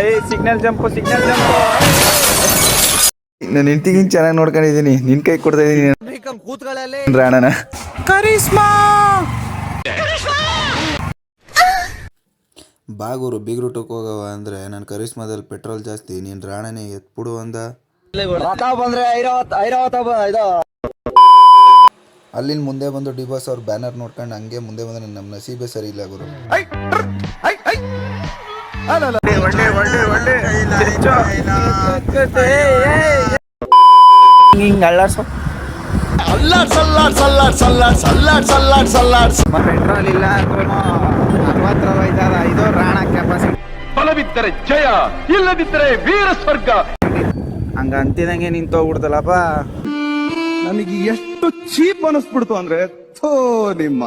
ಏಯ್ signal jump signal jump. ನಾನು ಹೆಂಡ್ತಿಗಿನ್ ಚೆನ್ನಾಗಿ ನೋಡ್ಕೊಂಡಿದ್ದೀನಿ. ನಿನ್ ಕೈ ಕೊಡ್ತಾ ಇದೀನಿ. ರಾಣನ ಕರಿಸ್ಮಾ ಬಾಗೂರು ಬಿಗ್ರು ರೂಟಕ್ಕೆ ಹೋಗವ ಅಂದ್ರೆ ನನ್ನ ಕರಿಸ್ಮಾದಲ್ಲಿ ಪೆಟ್ರೋಲ್ ಜಾಸ್ತಿ ನೀನ್ ರಾಣನೇ ಎತ್ಬಿಡು ಅಂದ. ಅಲ್ಲಿಂದ ಮುಂದೆ ಬಂದು ಡಿಬಾಸ್ ಅವ್ರ ಬ್ಯಾನರ್ ನೋಡ್ಕೊಂಡು ಹಂಗೆ ಮುಂದೆ ಬಂದ್ರೆ ನಮ್ಮ ನಸೀಬೆ ಸರಿ ಇಲ್ಲ ಗುರು. ಒಳ್ಳೆ ಒಳ್ಳೆ ಒಳ್ಳೆ. ಹಿಂಗ್ ಅಳ್ಳಾಡ್ಸು ಪೆಟ್ರೋಲ್ ಇಲ್ಲ ಅರವತ್ತರ ಇದು ರಾಣ ಕೆಪಾಸಿಟಿ ಬಲವಿದ್ದರೆ ಜಯ ಇಲ್ಲದಿದ್ದರೆ ವೀರ ಸ್ವರ್ಗ. ಹಂಗ ಅಂತಿದಂಗೆ ನಿಂತೋಗ್ಬಿಡ್ತಲ್ಲಪ್ಪ. ನನಗೆ ಎಷ್ಟು ಚೀಪ್ ಅನಿಸ್ಬಿಡ್ತು ಅಂದ್ರೆ ಥೋ ನಿಮ್ಮ.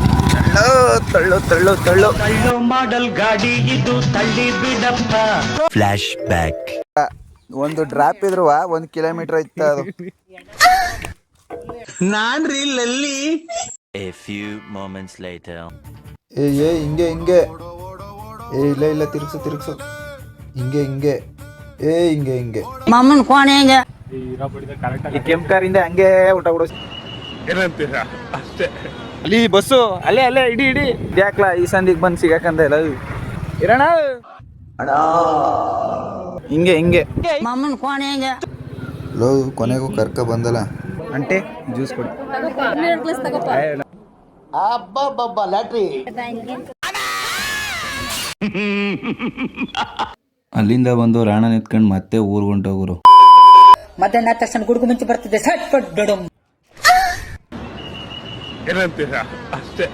ತಳ್ಳು ತಳ್ಳು ತಳ್ಳು ಮಾಡಲ್ ಗಾಡಿ ಇದು ತಳ್ಳಿ ಬಿಡಪ್ಪ. ಫ್ಲಾಶ್ ಬ್ಯಾಕ್ ಒಂದು ಡ್ರಾಪ್ ಇದ್ರು ಒಂದ್ ಕಿಲೋಮೀಟರ್ ಇತ್ತ ಅದು. ಎ ಫ್ಯೂ ಮೊಮೆಂಟ್ಸ್ ಲೈಟ್ ಏ ಏ ಹಿಂಗೆ ಹಿಂಗೆ. ಏ ಇಲ್ಲ ಇಲ್ಲ ತಿರ್ಗ್ಸು ತಿರುಗ್ಸು. ಹಿಂಗೆ ಹಿಂಗೆ. ಏ ಹಿಂಗೆ ಹಿಂಗೆ. ಮಾಮನ್ ಕೋಣೆ ಹೆಂಗೆ? ಈ ಕೆಂಪ್ಕಾರಿಂದ ಹಂಗೆ ಊಟ ಕೊಡು. ಏನಂತೀರಾ? ಅಷ್ಟೇ. ಅಲ್ಲಿ ಬಸ್ಸು ಅಲ್ಲೇ ಅಲ್ಲೇ ಇಡಿ ಇಡಿ. ಯಾಕ್ಲಾ ಈ ಸಂದಿಗೆ ಬಂದು ಸಿಗಾಕಂದ ಇಲ್ಲ? ಇರೋಣ ಹಿಂಗೆ ಹಿಂಗೆ. ಮಾಮನ್ ಕೋಣೆ ಹೆಂಗೆ? ಲೋ ಕೊನೆಗೂ ಕರ್ಕ ಬಂದಲ್ಲ? ಅಂಟೆ ಜ್ಯೂಸ್ ಕೊಡಿ. ಅಲ್ಲಿಂದ ಬಂದು ರಾಣ ನಿತ್ಕೊಂಡು ಮತ್ತೆ ಊರ್ಗೊಂಡೋಗ್ರು ಮತ್ತೆ ನಾ ತಕ್ಷಣ ಗುಡುಗು ಮುಂಚೆ ಬರ್ತದೆ ಸಟ್ ಪಟ್ ಡೊಡಮ್ ಏನಂತೀರಾ? ಅಷ್ಟೇ.